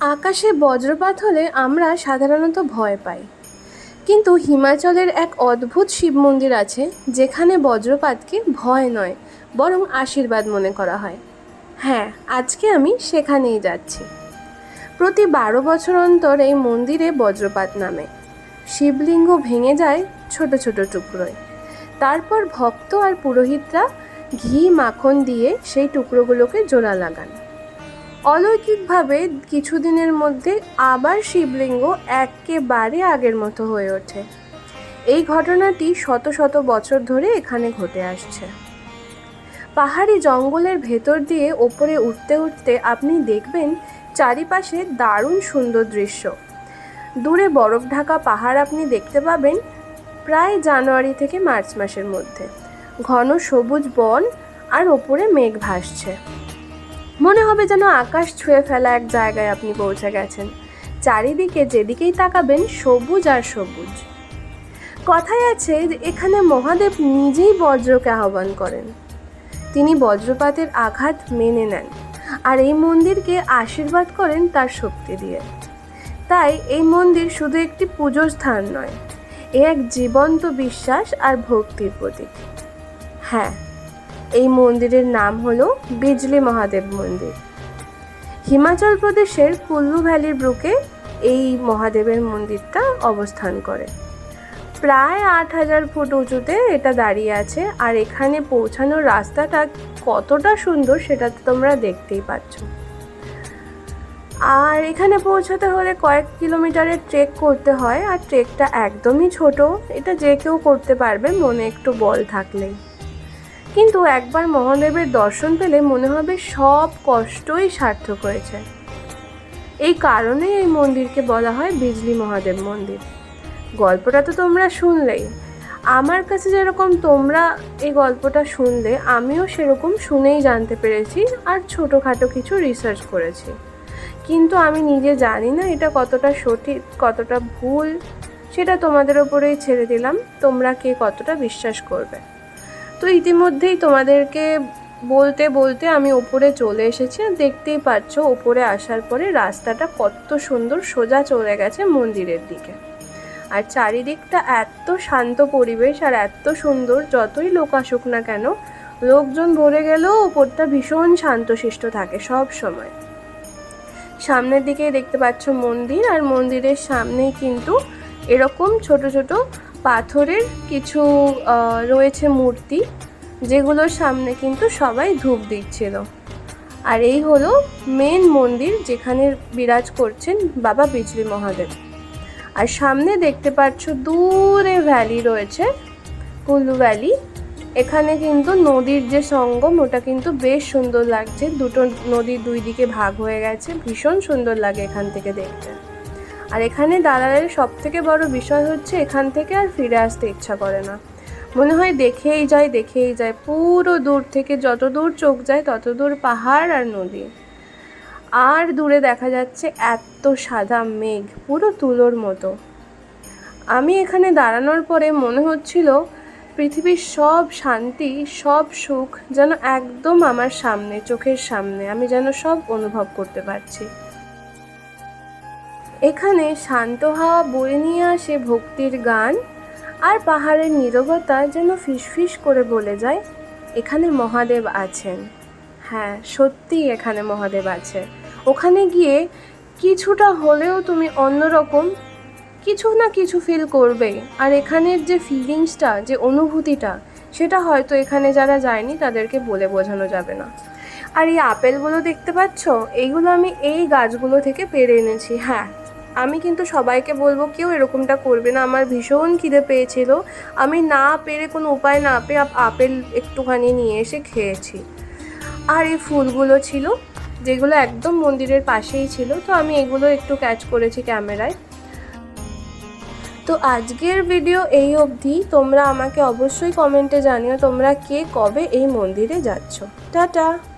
আকাশে বজ্রপাত হলে আমরা সাধারণত ভয় পাই। কিন্তু হিমাচলের এক অদ্ভুত শিব মন্দির আছে, যেখানে বজ্রপাতকে ভয় নয়, বরং আশীর্বাদ মনে করা হয়। হ্যাঁ আজকে আমি সেখানেই যাচ্ছি। প্রতি বারো বছর অন্তর এই মন্দিরে বজ্রপাত নামে। শিবলিঙ্গ ভেঙে যায় ছোট ছোট টুকরোয়। তারপর ভক্ত আর পুরোহিতরা ঘি মাখন দিয়ে সেই টুকরোগুলোকে জোড়া লাগান। অলৌকিকভাবে কিছুদিনের মধ্যে আবার শিবলিঙ্গ একেবারে আগের মতো হয়ে ওঠে। এই ঘটনাটি শত শত বছর ধরে এখানে ঘটে আসছে। পাহাড়ি জঙ্গলের ভেতর দিয়ে ওপরে উঠতে উঠতে আপনি দেখবেন চারিপাশে দারুণ সুন্দর দৃশ্য। দূরে বরফ ঢাকা পাহাড় আপনি দেখতে পাবেন প্রায় জানুয়ারি থেকে মার্চ মাসের মধ্যে। ঘন সবুজ বন আর ওপরে মেঘ ভাসছে। মনে হবে যেন আকাশ ছুঁয়ে ফেলা এক জায়গায় আপনি পৌঁছে গেছেন। চারিদিকে যেদিকেই তাকাবেন, সবুজ আর সবুজ। কথায় আছে যে এখানে মহাদেব নিজেই বজ্রকে আহ্বান করেন। তিনি বজ্রপাতের আঘাত মেনে নেন আর এই মন্দিরকে আশীর্বাদ করেন তার শক্তি দিয়ে। তাই এই মন্দির শুধু একটি পুজোর স্থান নয়, এ এক জীবন্ত বিশ্বাস আর ভক্তির প্রতীক। হ্যাঁ এই মন্দিরের নাম হলো বিজলি মহাদেব মন্দির। হিমাচল প্রদেশের কুল্লু ভ্যালির ব্রুকে এই মহাদেবের মন্দিরটা অবস্থান করে। প্রায় আট হাজার ফুট উঁচুতে এটা দাঁড়িয়ে আছে আর এখানে পৌঁছানোর রাস্তাটা কতটা সুন্দর সেটা তো তোমরা দেখতেই পাচ্ছ। আর এখানে পৌঁছাতে হলে কয়েক কিলোমিটারের ট্রেক করতে হয় আর ট্রেকটা একদমই ছোট। এটা যে কেউ করতে পারবে, মনে একটু বল থাকলেই। কিন্তু একবার মহাদেবের দর্শন পেলে মনে হবে সব কষ্টই সার্থক হয়েছে। এই কারণেই এই মন্দিরকে বলা হয় বিজলি মহাদেব মন্দির। গল্পটা তো তোমরা শুনলেই। আমার কাছে যেরকম তোমরা এই গল্পটা শুনলে, আমিও সেরকম শুনেই জানতে পেরেছি আর ছোটোখাটো কিছু রিসার্চ করেছি। কিন্তু আমি নিজে জানি না এটা কতটা সঠিক, কতটা ভুল, সেটা তোমাদের ওপরেই ছেড়ে দিলাম। তোমরা কে কতটা বিশ্বাস করবে? তো ইতিমধ্যেই তোমাদেরকে বলতে বলতে আমি ওপরে চলে এসেছি দেখতেই পাচ্ছ ওপরে আসার পরে রাস্তাটা কত সুন্দর সোজা চলে গেছে মন্দিরের দিকে। আর চারিদিকটা এত শান্ত পরিবেশ আর এত সুন্দর, যতই লোক আসুক না কেন, লোকজন ভরে গেলেও ওপরটা ভীষণ শান্তশিষ্ট থাকে সব সময়। সামনের দিকে দেখতে পাচ্ছ মন্দির আর মন্দিরের সামনেই কিন্তু এরকম ছোট ছোট পাথরের কিছু রয়েছে মূর্তি, যেগুলোর সামনে কিন্তু সবাই ধূপ দিচ্ছিল। আর এই হলো মেন মন্দির যেখানে বিরাজ করছেন বাবা বিজলি মহাদেব। আর সামনে দেখতে পাচ্ছ দূরে ভ্যালি রয়েছে কুলু ভ্যালি এখানে কিন্তু নদীর যে সঙ্গম, ওটা কিন্তু বেশ সুন্দর লাগছে। দুটো নদীর দুই দিকে ভাগ হয়ে গেছে, ভীষণ সুন্দর লাগে এখান থেকে দেখতে। আর এখানে দালালের সব থেকে বড় বিষয় হচ্ছে এখান থেকে আর ফিরে আসতে ইচ্ছা করে না। মনে হয় দেখেই যায় দেখেই যায়, পুরো দূর থেকে যত দূর চোখ যায় তত দূর পাহাড় আর নদী। আর দূরে দেখা যাচ্ছে এত সাদা মেঘ, পুরো তুলোর মতো। আমি এখানে দাঁড়ানোর পরে মনে হচ্ছিল পৃথিবীর সব শান্তি, সব সুখ যেন একদম আমার সামনে, চোখের সামনে। আমি যেন সব অনুভব করতে পারছি। এখানে শান্ত হাওয়া বয়ে নিয়ে আসে ভক্তির গান, আর পাহাড়ের নীরবতা যেন ফিসফিস করে বলে যায়, এখানে মহাদেব আছেন। হ্যাঁ সত্যিই এখানে মহাদেব আছে। ওখানে গিয়ে কিছুটা হলেও তুমি অন্যরকম, কিছু না কিছু ফিল করবে। আর এখানের যে ফিলিংসটা যে অনুভূতিটা, সেটা হয়তো এখানে যারা যায়নি, তাদেরকে বলে বোঝানো যাবে না। আর এই আপেলগুলো দেখতে পাচ্ছ? এইগুলো আমি এই গাছগুলো থেকে পেরে এনেছি। হ্যাঁ আমি কিন্তু সবাইকে বলব, কেউ এরকমটা করবে না। আমার ভীষণ খিদে পেয়েছিল। আমি না পেরে কোনো উপায় না পেয়ে আপেল একটুখানি নিয়ে এসে খেয়েছি। আর এই ফুলগুলো ছিল, যেগুলো একদম মন্দিরের পাশেই ছিল, তো আমি এগুলো একটু ক্যাচ করেছি ক্যামেরায়। তো আজকের ভিডিও এই অবধি। তোমরা আমাকে অবশ্যই কমেন্টে জানিও তোমরা কে কবে এই মন্দিরে যাচ্ছ। টাটা!